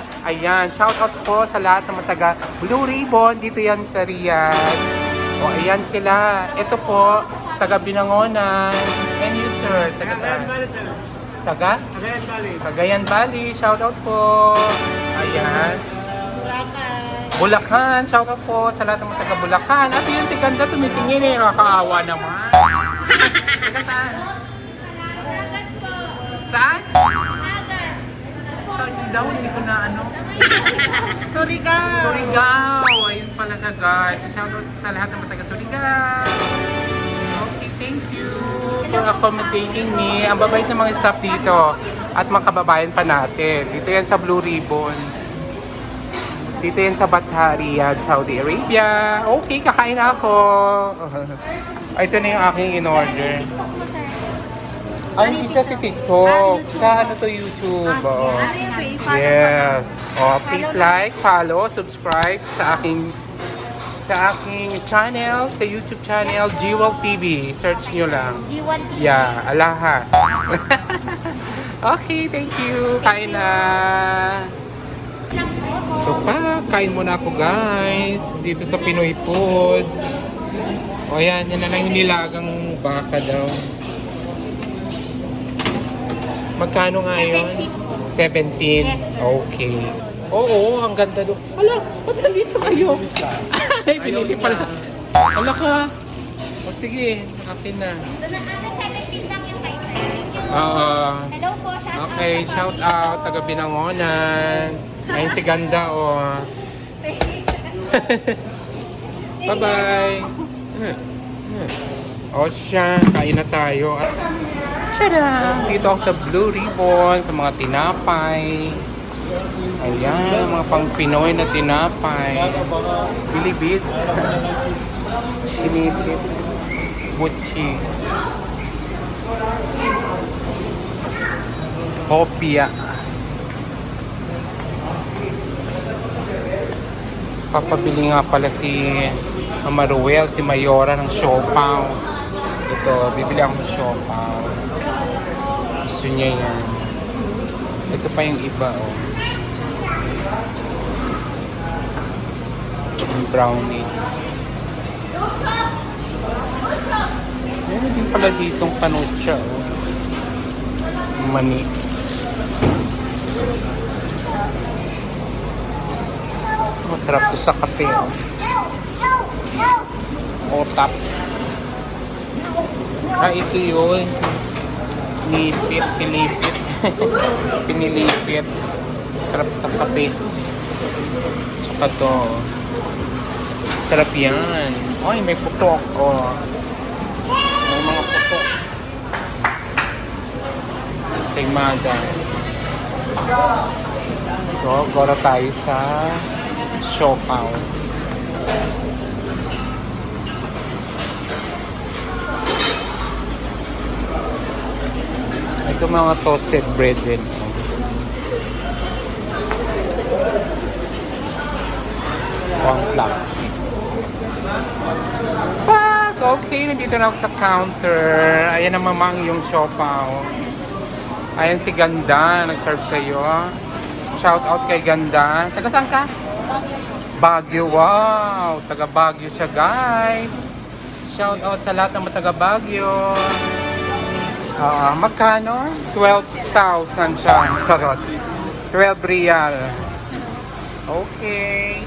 Ayan, shout out po sa lahat ng mga taga Blue Ribbon. Dito yan sa Riyadh. O, ayan sila. Ito po, taga Binangonan. And you, sir? Taga saan? Taga? Cagayan Valley. Cagayan Valley. Shout out po. Ayan. Bulacan. Shout out po sa lahat ng mga taga Bulacan. At yun si Ganda tumitingin eh. Nakakaawa naman. taga saan? Saan? Daw? Hindi ko na ano. Surigao. Surigao! Ayun pala siya guys. So, shout out sa lahat ng mga taga Surigao. Okay, thank you for accommodating me. Ang babait ng mga staff dito at mga kababayan pa natin. Dito yan sa Blue Ribbon. Dito yan sa Batha, Riyadh, Saudi Arabia. Okay, kakain ako. Ito na yung aking in-order. Ay, hindi siya sa TikTok. Sa ano to YouTube. Oo. Yes. Oh, please like, follow, subscribe sa aking sa aking channel, sa YouTube channel, Jewel TV. Search nyo lang. G1 TV. Yeah, alahas. okay, thank you. Kain na. So pa, kain muna ako guys. Dito sa Pinoy Foods. O yan, yan na lang yung nilagang baka daw. Magkano nga yun? 17. Yes, sir. Okay. Oo, ang ganda doon. Hala, ba't nandito kayo? Ay, pinili pala. Hala ka. O sige, akin na. Doon na, ate, 17 lang yung kay sir. Thank you. Oo. Hello po, shout out Okay, sa shout out, ko. taga Binangonan. Ayun si Ganda, oh. Bye-bye. O siya, kain na tayo. Tada! Dito ako sa Blue Ribbon, sa mga tinapay. Ayan, mga pang Pinoy na tinapay. Bilibid. Bilibid. Buchi. Hopia. Papabili nga pala si Mama si Mayora ng siopaw. Ito, bibili ako ng siopaw. Gusto niya yan. Ito pa yung iba, oh. Yung brownies. Meron din pala ditong panucha, oh. Mani. Masarap to sa kape, oh. Otap. Ah, ito yun. Nipit, pinipit. Pinilipit. Sarap sa kape. Tsaka to. Sarap yan. Ay, may putok. Oh. May mga putok. Sa imada. So, gora tayo sa siopaw. Ito mga toasted bread din. One plastic. Fuck! Okay, nandito na ako sa counter. Ayan ang mamang yung siopaw. Ayan si Ganda, nag-serve sa'yo. Shout out kay Ganda. Taga saan ka? Baguio, wow! Taga Baguio siya, guys. Shout out sa lahat ng mga taga Baguio. Ah, magkano? 12,000 siya. Charot. 12 real. Okay.